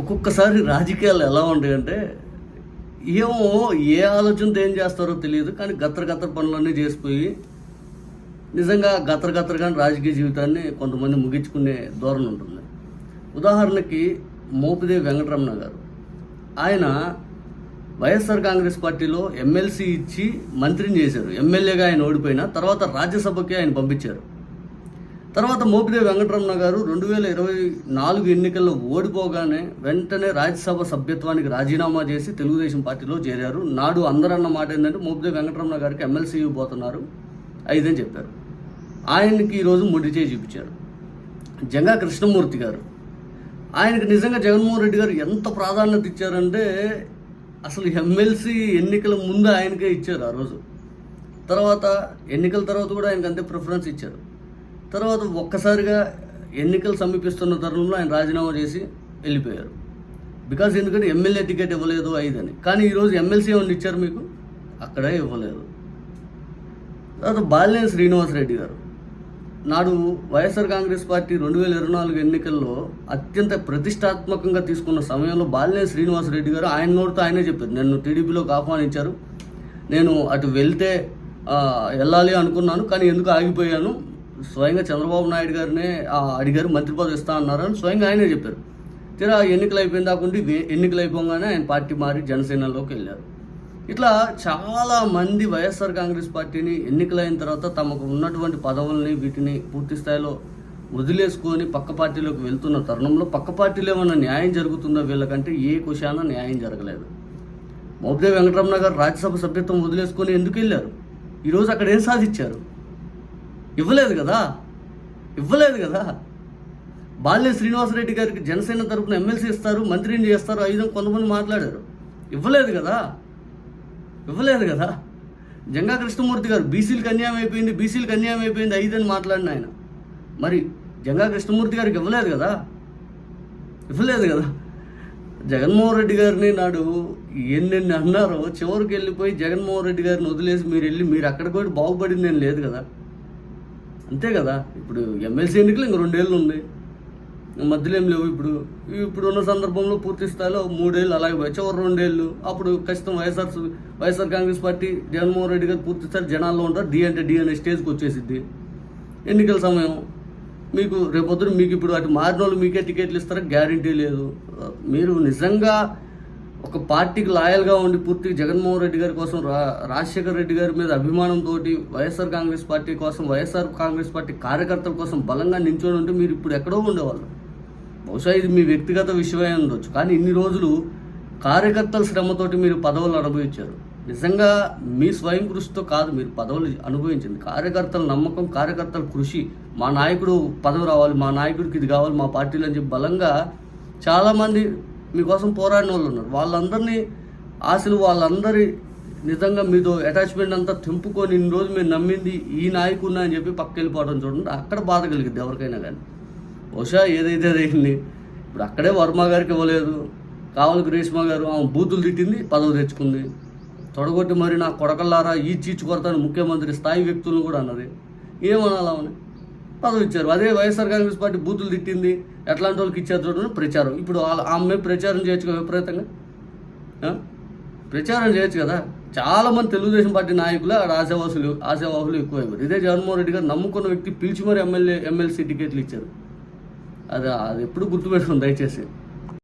ఒక్కొక్కసారి రాజకీయాలు ఎలా ఉంటాయంటే ఏమో ఏ ఆలోచనతో ఏం చేస్తారో తెలియదు కానీ గత్ర గత్ర పనులన్నీ చేసిపోయి నిజంగా గత్ర గత్తరగానే రాజకీయ జీవితాన్ని కొంతమంది ముగించుకునే ధోరణి ఉంటుంది. ఉదాహరణకి మోపిదేవి వెంకటరమణ గారు. ఆయన వైఎస్ఆర్ కాంగ్రెస్ పార్టీలో ఎమ్మెల్సీ ఇచ్చి మంత్రిని చేశారు. ఎమ్మెల్యేగా ఆయన ఓడిపోయిన తర్వాత రాజ్యసభకి ఆయన పంపించారు. తర్వాత మోపిదేవి వెంకటరమణ గారు రెండు వేల ఇరవై నాలుగు ఎన్నికల్లో ఓడిపోగానే వెంటనే రాజ్యసభ సభ్యత్వానికి రాజీనామా చేసి తెలుగుదేశం పార్టీలో చేరారు. నాడు అందరన్న మాట ఏంటంటే మోపిదేవి వెంకటరమణ గారికి ఎమ్మెల్సీ ఇవ్వబోతున్నారు ఐదని చెప్పారు. ఆయనకి ఈరోజు మొండి చేయి చూపించారు. జంగా కృష్ణమూర్తి గారు. ఆయనకి నిజంగా జగన్మోహన్ రెడ్డి గారు ఎంత ప్రాధాన్యత ఇచ్చారంటే అసలు ఎమ్మెల్సీ ఎన్నికల ముందు ఆయనకే ఇచ్చారు ఆ రోజు. తర్వాత ఎన్నికల తర్వాత కూడా ఆయనకు అంతే ప్రిఫరెన్స్ ఇచ్చారు. తర్వాత ఒక్కసారిగా ఎన్నికలు సమీపిస్తున్న తరుణంలో ఆయన రాజీనామా చేసి వెళ్ళిపోయారు. బికాజ్ ఎందుకంటే ఎమ్మెల్యే టికెట్ ఇవ్వలేదు ఐదని. కానీ ఈరోజు ఎమ్మెల్సీ ఏమన్నా ఇచ్చారు మీకు? అక్కడే ఇవ్వలేదు. తర్వాత బాలినేని శ్రీనివాసరెడ్డి గారు. నాడు వైఎస్ఆర్ కాంగ్రెస్ పార్టీ రెండు వేల ఇరవై నాలుగు ఎన్నికల్లో అత్యంత ప్రతిష్టాత్మకంగా తీసుకున్న సమయంలో బాలినేని శ్రీనివాసరెడ్డి గారు ఆయన నోటితో ఆయనే చెప్పారు. నన్ను టీడీపీలోకి ఆహ్వానించారు. నేను అటు వెళ్తే వెళ్ళాలి అనుకున్నాను కానీ ఎందుకు ఆగిపోయాను? స్వయంగా చంద్రబాబు నాయుడు గారినే ఆ, అడిగారు మంత్రి పదవి ఇస్తా అన్నారు అని స్వయంగా ఆయనే చెప్పారు. తీరా ఎన్నికలు అయిపోయిన దాకుండి ఎన్నికలు అయిపోగానే ఆయన పార్టీ మారి జనసేనలోకి వెళ్ళారు. ఇట్లా చాలా మంది వైఎస్ఆర్ కాంగ్రెస్ పార్టీని ఎన్నికలైన తర్వాత తమకు ఉన్నటువంటి పదవుల్ని వీటిని పూర్తి స్థాయిలో వదిలేసుకొని పక్క పార్టీలోకి వెళ్తున్న తరుణంలో పక్క పార్టీలో ఏమైనా న్యాయం జరుగుతుందో వీళ్ళకంటే ఏ కుశాన న్యాయం జరగలేదు. మోపిదేవి వెంకటరమణ గారు రాజ్యసభ సభ్యత్వం వదిలేసుకొని ఎందుకు వెళ్ళారు? ఈరోజు అక్కడ ఏం సాధించారు? ఇవ్వలేదు కదా? ఇవ్వలేదు కదా? బాల్య శ్రీనివాసరెడ్డి గారికి జనసేన తరపున ఎమ్మెల్సీ ఇస్తారు మంత్రిని చేస్తారు ఐదు కొంతమంది మాట్లాడారు. ఇవ్వలేదు కదా? ఇవ్వలేదు కదా? జంగా కృష్ణమూర్తి గారు బీసీలకు అన్యాయం అయిపోయింది బీసీలకు అన్యాయం అయిపోయింది ఐదని మాట్లాడిన ఆయన. మరి జంగా కృష్ణమూర్తి గారికి ఇవ్వలేదు కదా? ఇవ్వలేదు కదా? జగన్మోహన్ రెడ్డి గారిని నాడు ఎన్నెన్ని అన్నారో చివరికి వెళ్ళిపోయి జగన్మోహన్ రెడ్డి గారిని వదిలేసి మీరు వెళ్ళి మీరు అక్కడికి పోయి బాగుపడింది నేను లేదు కదా? అంతే కదా. ఇప్పుడు ఎమ్మెల్సీ ఎన్నికలు ఇంక రెండేళ్ళు ఉంది. మధ్యలో ఏం లేవు ఇప్పుడు. ఇప్పుడు ఉన్న సందర్భంలో పూర్తి స్థాయిలో మూడేళ్ళు అలాగే చివరి రెండేళ్ళు. అప్పుడు ఖచ్చితం YSR YSR Congress party Jaganmohan Reddy గారు పూర్తి స్థాయి జనాల్లో ఉంటారు. డి అంటే డి అనే స్టేజ్కి వచ్చేసిద్ది. ఎన్నికల సమయం. మీకు రేపొద్దున మీకు ఇప్పుడు అటు మారిన వాళ్ళు మీకే టికెట్లు ఇస్తారా? గ్యారంటీ లేదు. మీరు నిజంగా ఒక పార్టీకి లాయల్గా ఉండి పూర్తిగా జగన్మోహన్ రెడ్డి గారి కోసం రా రాజశేఖర్ రెడ్డి గారి మీద అభిమానంతో వైఎస్ఆర్ కాంగ్రెస్ పార్టీ కోసం వైఎస్ఆర్ కాంగ్రెస్ పార్టీ కార్యకర్తల కోసం బలంగా నించొని ఉంటే మీరు ఇప్పుడు ఎక్కడో ఉండేవాళ్ళు. బహుశా ఇది మీ వ్యక్తిగత విషయమే ఉండొచ్చు. కానీ ఇన్ని రోజులు కార్యకర్తల శ్రమతోటి మీరు పదవులు అనుభవించారు. నిజంగా మీ స్వయం కృషితో కాదు మీరు పదవులు అనుభవించింది. కార్యకర్తల నమ్మకం కార్యకర్తల కృషి మా నాయకుడు పదవి రావాలి మా నాయకుడికి ఇది కావాలి మా పార్టీలో అని చెప్పి బలంగా చాలామంది మీకోసం పోరాడిన వాళ్ళు ఉన్నారు. వాళ్ళందరినీ ఆశలు వాళ్ళందరి నిజంగా మీతో అటాచ్మెంట్ అంతా తెంపుకొని ఇన్ని రోజు మీరు నమ్మింది ఈ నాయకుడిని అని చెప్పి పక్క వెళ్ళిపోవడం చూడండి. అక్కడ బాధ కలిగింది ఎవరికైనా కానీ. బహుశా ఏదైతే అయింది ఇప్పుడు అక్కడే వర్మ గారికి ఇవ్వలేదు. కావలికి రేష్మ గారు ఆమె బూతులు తిట్టింది పదవి తెచ్చుకుంది. తొడగొట్టి మరి నా కొడకల్లారా ఈ చీచు కొడతాను ముఖ్యమంత్రి స్థాయి వ్యక్తులను కూడా అన్నది. ఏమనాలని పదవి ఇచ్చారు అదే వైఎస్ఆర్ కాంగ్రెస్ పార్టీ బూతులు తిట్టింది ఎట్లాంటి వాళ్ళకి ఇచ్చారు చూడని ప్రచారం. ఇప్పుడు వాళ్ళ- ఆమె ప్రచారం చేయొచ్చు కదా విపరీతంగా? ప్రచారం చేయొచ్చు కదా? చాలా మంది తెలుగుదేశం పార్టీ నాయకులు ఆడ ఆశావాసులు ఆశావాహులు ఎక్కువైపోయారు. ఇదే జగన్మోహన్ రెడ్డి గారు నమ్ముకున్న వ్యక్తి పిలిచి మరి ఎమ్మెల్యే ఎమ్మెల్సీ టికెట్లు ఇచ్చారు. అది అది ఎప్పుడు గుర్తుపెట్టుకుని దయచేసి.